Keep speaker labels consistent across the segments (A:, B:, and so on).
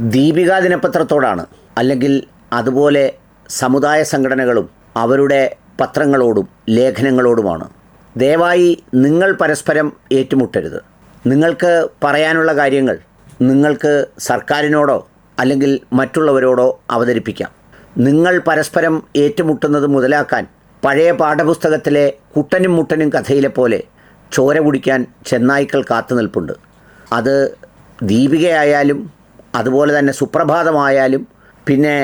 A: ദീപിക ദിനപത്രത്തോടാണ് അല്ലെങ്കിൽ അതുപോലെ സമുദായ സംഘടനകളും അവരുടെ പത്രങ്ങളോടും ലേഖനങ്ങളോടുമാണ്. ദയവായി നിങ്ങൾ പരസ്പരം ഏറ്റുമുട്ടരുത്. നിങ്ങൾക്ക് പറയാനുള്ള കാര്യങ്ങൾ നിങ്ങൾക്ക് സർക്കാരിനോടോ അല്ലെങ്കിൽ മറ്റുള്ളവരോടോ അവതരിപ്പിക്കാം. നിങ്ങൾ പരസ്പരം ഏറ്റുമുട്ടുന്നത് മുതലാക്കാൻ പഴയ പാഠപുസ്തകത്തിലെ കുട്ടനും മുട്ടനും കഥയിലെ പോലെ ചോര കുടിക്കാൻ ചെന്നായ്ക്കൾ കാത്തു നിൽപ്പുണ്ട്. അത് ദീപികയായാലും അതുപോലെ തന്നെ സുപ്രഭാതമായാലും പിന്നെ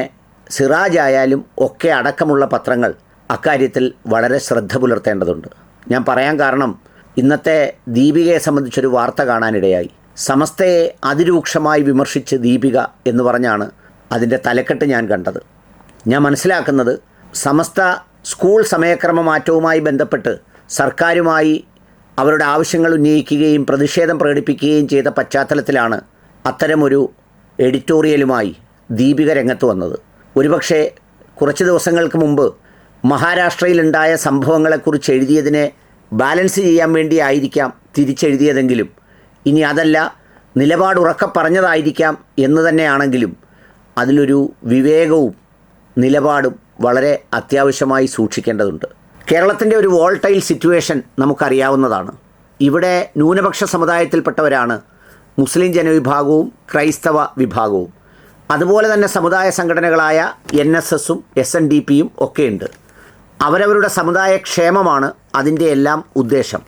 A: സിറാജ് ആയാലും ഒക്കെ അടക്കമുള്ള പത്രങ്ങൾ അക്കാര്യത്തിൽ വളരെ ശ്രദ്ധ പുലർത്തേണ്ടതുണ്ട്. ഞാൻ പറയാൻ കാരണം ഇന്നത്തെ ദീപികയെ സംബന്ധിച്ചൊരു വാർത്ത കാണാനിടയായി. സമസ്തയെ അതിരൂക്ഷമായി വിമർശിച്ച് ദീപിക എന്ന് പറഞ്ഞാണ് അതിന്റെ തലക്കെട്ട് ഞാൻ കണ്ടത്. ഞാൻ മനസ്സിലാക്കുന്നത് സമസ്ത സ്കൂൾ സമയക്രമ മാറ്റവുമായി ബന്ധപ്പെട്ട് സർക്കാരുമായി അവരുടെ ആവശ്യങ്ങൾ ഉന്നയിക്കുകയും പ്രതിഷേധം പ്രകടിപ്പിക്കുകയും ചെയ്ത പശ്ചാത്തലത്തിലാണ് അത്തരമൊരു എഡിറ്റോറിയലുമായി ദീപിക രംഗത്ത് വന്നത്. ഒരുപക്ഷെ കുറച്ച് ദിവസങ്ങൾക്ക് മുമ്പ് മഹാരാഷ്ട്രയിലുണ്ടായ സംഭവങ്ങളെക്കുറിച്ച് എഴുതിയതിനെ ബാലൻസ് ചെയ്യാൻ വേണ്ടി ആയിരിക്കാം തിരിച്ചെഴുതിയതെങ്കിലും ഇനി അതല്ല നിലപാടുറക്ക പറഞ്ഞതായിരിക്കാം എന്ന് തന്നെയാണെങ്കിലും അതിലൊരു വിവേകവും നിലപാടും വളരെ അത്യാവശ്യമായി സൂക്ഷിക്കേണ്ടതുണ്ട്. കേരളത്തിന്റെ ഒരു വോൾട്ടൈൽ സിറ്റുവേഷൻ നമുക്കറിയാവുന്നതാണ്. ഇവിടെ ന്യൂനപക്ഷ സമുദായത്തിൽപ്പെട്ടവരാണ് മുസ്ലിം ജനവിഭാഗവും ക്രൈസ്തവ വിഭാഗവും. അതുപോലെ തന്നെ സമുദായ സംഘടനകളായ എൻ എസ് എസും എസ് എൻ ഡി പിയും ഒക്കെയുണ്ട്. അവരവരുടെ സമുദായ ക്ഷേമമാണ് അതിന്റെ എല്ലാം ഉദ്ദേശം.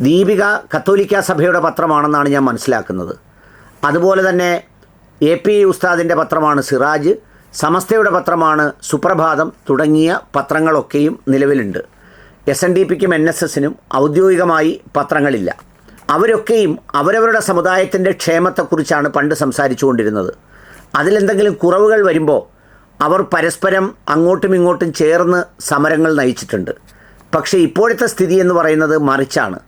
A: ദീപിക കത്തോലിക്ക സഭയുടെ പത്രമാണെന്നാണ് ഞാൻ മനസ്സിലാക്കുന്നത്. അതുപോലെ തന്നെ എ പി ഉസ്താദിന്റെ പത്രമാണ് സിറാജ് സമസ്തയുടെ പത്രമാണ് സുപ്രഭാതം തുടങ്ങിയ പത്രങ്ങളൊക്കെയും നിലവിലുണ്ട്. എസ് എൻ ഡി പിക്കും എൻ എസ് എസിനും ഔദ്യോഗികമായി പത്രങ്ങളില്ല. അവരൊക്കെയും അവരവരുടെ സമുദായത്തിന്റെ ക്ഷേമത്തെക്കുറിച്ചാണ് പണ്ട് സംസാരിച്ചുകൊണ്ടിരുന്നത്. അതിലെന്തെങ്കിലും കുറവുകൾ വരുമ്പോൾ അവർ പരസ്പരം അങ്ങോട്ടും ഇങ്ങോട്ടും ചേർന്ന് സമരങ്ങൾ നയിച്ചിട്ടുണ്ട്. പക്ഷേ ഇപ്പോഴത്തെ സ്ഥിതി എന്ന് പറയുന്നത് മറിച്ചാണ്.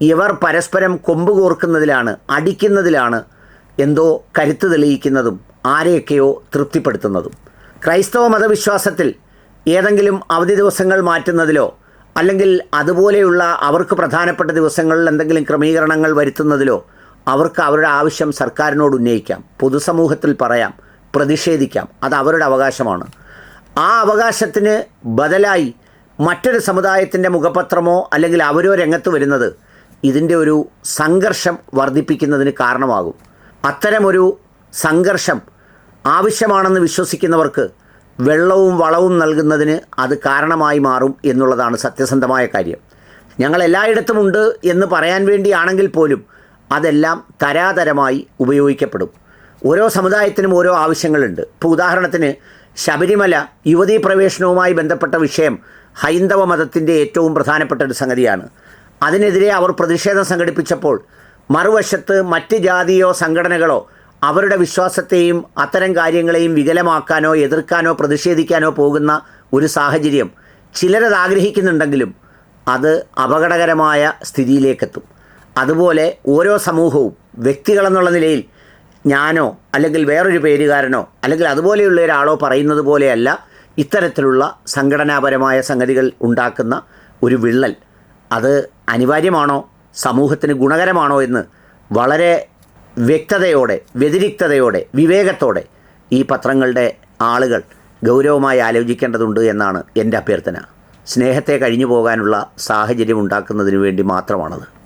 A: ഇവർ പരസ്പരം കൊമ്പ് കോർക്കുന്നതിലാണ് അടിക്കുന്നതിലാണ് എന്തോ കരുത്ത് തെളിയിക്കുന്നതും ആരെയൊക്കെയോ തൃപ്തിപ്പെടുത്തുന്നതും. ക്രൈസ്തവ മതവിശ്വാസത്തിൽ ഏതെങ്കിലും അവധി ദിവസങ്ങൾ മാറ്റുന്നതിലോ അല്ലെങ്കിൽ അതുപോലെയുള്ള അവർക്ക് പ്രധാനപ്പെട്ട ദിവസങ്ങളിൽ എന്തെങ്കിലും ക്രമീകരണങ്ങൾ വരുത്തുന്നതിലോ അവർക്ക് അവരുടെ ആവശ്യം സർക്കാരിനോട് ഉന്നയിക്കാം പൊതുസമൂഹത്തിൽ പറയാം പ്രതിഷേധിക്കാം. അത് അവരുടെ അവകാശമാണ്. ആ അവകാശത്തിന് ബദലായി മറ്റൊരു സമുദായത്തിന്റെ മുഖപത്രമോ അല്ലെങ്കിൽ അവരോ രംഗത്ത് വരുന്നത് ഇതിന്റെ ഒരു സംഘർഷം വർദ്ധിപ്പിക്കുന്നതിന് കാരണമാകും. അത്തരമൊരു സംഘർഷം ആവശ്യമാണെന്ന് വിശ്വസിക്കുന്നവർക്ക് വെള്ളവും വളവും നൽകുന്നതിന് അത് കാരണമായി മാറും എന്നുള്ളതാണ് സത്യസന്ധമായ കാര്യം. ഞങ്ങൾ എല്ലായിടത്തും ഉണ്ട് എന്ന് പറയാൻ വേണ്ടിയാണെങ്കിൽ പോലും അതെല്ലാം തരാതരമായി ഉപയോഗിക്കപ്പെടും. ഓരോ സമുദായത്തിനും ഓരോ ആവശ്യങ്ങളുണ്ട്. ഇപ്പോൾ ഉദാഹരണത്തിന് ശബരിമല യുവതീ പ്രവേശനവുമായി ബന്ധപ്പെട്ട വിഷയം ഹൈന്ദവ മതത്തിന്റെ ഏറ്റവും പ്രധാനപ്പെട്ട ഒരു സംഗതിയാണ്. അതിനെതിരെ അവർ പ്രതിഷേധം സംഘടിപ്പിച്ചപ്പോൾ മറുവശത്ത് മറ്റ് ജാതിയോ സംഘടനകളോ അവരുടെ വിശ്വാസത്തെയും അത്തരം കാര്യങ്ങളെയും വികലമാക്കാനോ എതിർക്കാനോ പ്രതിഷേധിക്കാനോ പോകുന്ന ഒരു സാഹചര്യം ചിലരത് ആഗ്രഹിക്കുന്നുണ്ടെങ്കിലും അത് അപകടകരമായ സ്ഥിതിയിലേക്കെത്തും. അതുപോലെ ഓരോ സമൂഹവും വ്യക്തികളെന്നുള്ള നിലയിൽ ഞാനോ അല്ലെങ്കിൽ വേറൊരു പേരുകാരനോ അല്ലെങ്കിൽ അതുപോലെയുള്ള ഒരാളോ പറയുന്നത് പോലെയല്ല ഇത്തരത്തിലുള്ള സംഘടനാപരമായ സംഗതികൾ ഉണ്ടാക്കുന്ന ഒരു വിള്ളൽ. അത് അനിവാര്യമാണോ? സമൂഹത്തിന് ഗുണകരമാണോ എന്ന് വളരെ വ്യക്തതയോടെ വ്യതിരിക്തതയോടെ വിവേകത്തോടെ ഈ പത്രങ്ങളുടെ ആളുകൾ ഗൗരവമായി ആലോചിക്കേണ്ടതുണ്ട് എന്നാണ് എന്റെ അഭ്യർത്ഥന. സ്നേഹത്തെ കഴിഞ്ഞു പോകാനുള്ള സാഹചര്യം ഉണ്ടാക്കുന്നതിന് വേണ്ടി മാത്രമാണത്.